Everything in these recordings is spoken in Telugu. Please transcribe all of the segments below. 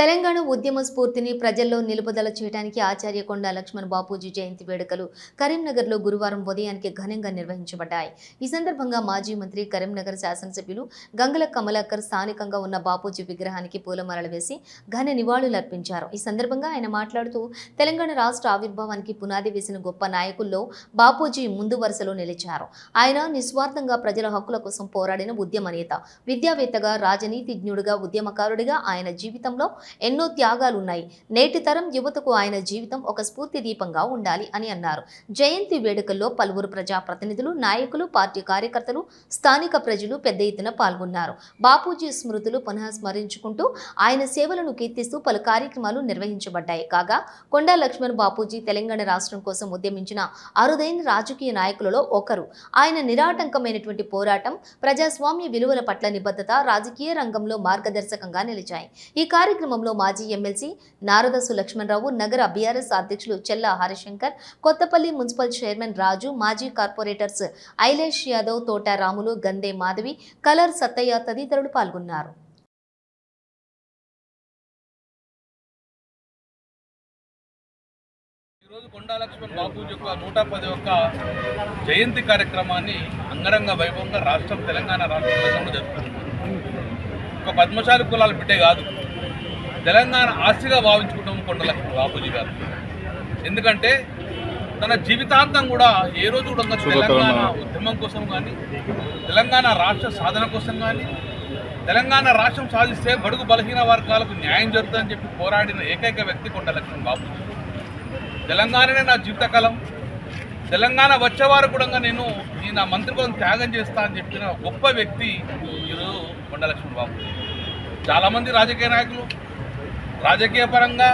తెలంగాణ ఉద్యమ స్ఫూర్తిని ప్రజల్లో నిలుపుదల చేయడానికి ఆచార్య కొండ లక్ష్మణ్ బాపూజీ జయంతి వేడుకలు కరీంనగర్లో గురువారం ఉదయానికి ఘనంగా నిర్వహించబడ్డాయి. ఈ సందర్భంగా మాజీ మంత్రి కరీంనగర్ శాసనసభ్యులు గంగల కమలాకర్ స్థానికంగా ఉన్న బాపూజీ విగ్రహానికి పూలమాలలు వేసి ఘన నివాళులర్పించారు ఈ సందర్భంగా ఆయన మాట్లాడుతూ తెలంగాణ రాష్ట్ర ఆవిర్భావానికి పునాది వేసిన గొప్ప నాయకుల్లో బాపూజీ ముందు వరుసలో నిలిచారు. ఆయన నిస్వార్థంగా ప్రజల హక్కుల కోసం పోరాడిన ఉద్యమ నేత విద్యావేత్తగా రాజనీతిజ్ఞుడిగా ఉద్యమకారుడిగా ఆయన జీవితంలో ఎన్నో త్యాగాలున్నాయి. నేటి తరం యువతకు ఆయన జీవితం ఒక స్ఫూర్తి దీపంగా ఉండాలి అని అన్నారు. జయంతి వేడుకల్లో పలువురు ప్రజాప్రతినిధులు నాయకులు పార్టీ కార్యకర్తలు స్థానిక ప్రజలు పెద్ద ఎత్తున పాల్గొన్నారు. బాపూజీ స్మృతులు పునః స్మరించుకుంటూ ఆయన సేవలను కీర్తిస్తూ పలు కార్యక్రమాలు నిర్వహించబడ్డాయి. కాగా కొండా లక్ష్మణ్ బాపూజీ తెలంగాణ రాష్ట్రం కోసం ఉద్యమించిన అరుదైన రాజకీయ నాయకులలో ఒకరు. ఆయన నిరాటంకమైనటువంటి పోరాటం ప్రజాస్వామ్య విలువల పట్ల నిబద్ధత రాజకీయ రంగంలో మార్గదర్శకంగా నిలిచాయి. ఈ కార్యక్రమం సమీపంలో మాజీ ఎమ్మెల్సీ నారదసు లక్ష్మణరావు నగర బీఆర్ఎస్ అధ్యక్షులు చెల్ల హరిశంకర్ కొత్తపల్లి మున్సిపల్ చైర్మన్ రాజు మాజీ కార్పొరేటర్స్ ఐలేష్ యాదవ్ తోట రాములు గందే మాధవి కలర్ సత్తయ్య తదితరులు పాల్గొన్నారు. ఈరోజు కొండా లక్ష్మణ్ బాపూజీ యొక్క నూట పది ఒక్క జయంతి కార్యక్రమాన్ని అంగరంగ వైభవంగా రాష్ట్రం తెలంగాణ రాష్ట్రంలో ప్రజలు ఒక పద్మశాలి కులాల బిడ్డే కాదు. తెలంగాణ ఆస్తిగా భావించుకుంటాం కొండ లక్ష్మణ్ బాపూజీ గారు. ఎందుకంటే తన జీవితాంతం కూడా ఏ రోజు కూడా తెలంగాణ ఉద్యమం కోసం కానీ తెలంగాణ రాష్ట్ర సాధన కోసం కానీ తెలంగాణ రాష్ట్రం సాధిస్తే బడుగు బలహీన వర్గాలకు న్యాయం జరుగుతుందని చెప్పి పోరాడిన ఏకైక వ్యక్తి కొండ లక్ష్మణ్ బాపూజీ. తెలంగాణనే నా జీవితకాలం. తెలంగాణ వచ్చేవారు కూడా నేను ఈ నా మంత్రి త్యాగం చేస్తా అని చెప్పిన గొప్ప వ్యక్తి ఈరోజు కొండలక్ష్మణ్ బాబు చాలామంది రాజకీయ నాయకులు రాజకీయ పరంగా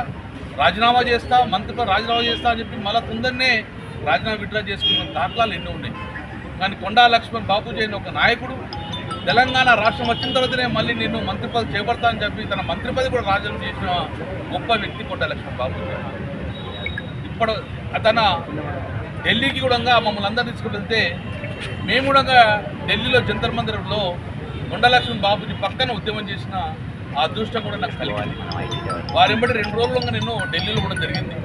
రాజీనామా చేస్తా మంత్రి రాజీనామా చేస్తా అని చెప్పి మళ్ళీ తొందరనే రాజీనామా విడ్డ్రా చేసుకున్న దాఖలాలు ఎన్నో ఉన్నాయి. కానీ కొండా లక్ష్మణ్ బాబూజీ అయిన ఒక నాయకుడు తెలంగాణ రాష్ట్రం వచ్చిన తర్వాతనే మళ్ళీ నేను మంత్రి పదవి చేపడతా అని చెప్పి తన మంత్రి పదవి కూడా రాజీనామా చేసిన గొప్ప వ్యక్తి కొండా లక్ష్మణ్ బాబూజీ ఇప్పుడు అతను ఢిల్లీకి కూడా మమ్మల్ని అందరు తీసుకువెళ్తే మేము కూడా ఢిల్లీలో జంతర్ మందిరంలో కొండలక్ష్మణ్ బాబుజీ పక్కన ఉద్యమం చేసిన ఆ అదృష్టం కూడా నాకు కలిగింది. వారి వెంబడి రెండు రోజులుగా నేను ఢిల్లీలో కూడా జరిగింది.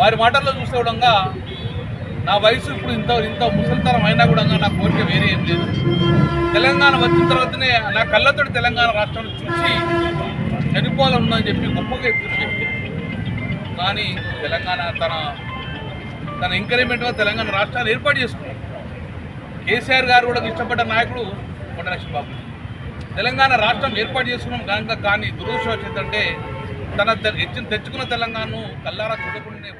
వారి మాటల్లో చూస్తే కూడా నా వయసు ఇప్పుడు ఇంత ఇంత ముసలితనం అయినా కూడా నా కోరిక వేరే ఏం లేదు. తెలంగాణ వచ్చిన తర్వాతనే నా కళ్ళతోటి తెలంగాణ రాష్ట్రాన్ని చూసి చనిపోవాలన్నా చెప్పి గొప్పగా ఎత్తున వ్యక్తి. కానీ తెలంగాణ తన తన ఎంకరేజ్మెంట్గా తెలంగాణ రాష్ట్రాలు ఏర్పాటు చేసుకున్నాడు. కేసీఆర్ గారు కూడా ఇష్టపడ్డ నాయకుడు కొండలక్ష్మి బాబు తెలంగాణ రాష్ట్రం ఏర్పాటు చేసుకున్నాం. కనుక కానీ దురదృష్టం ఏంటంటే తన తెచ్చుకున్న తెలంగాణను కల్లారా చూడకుండానే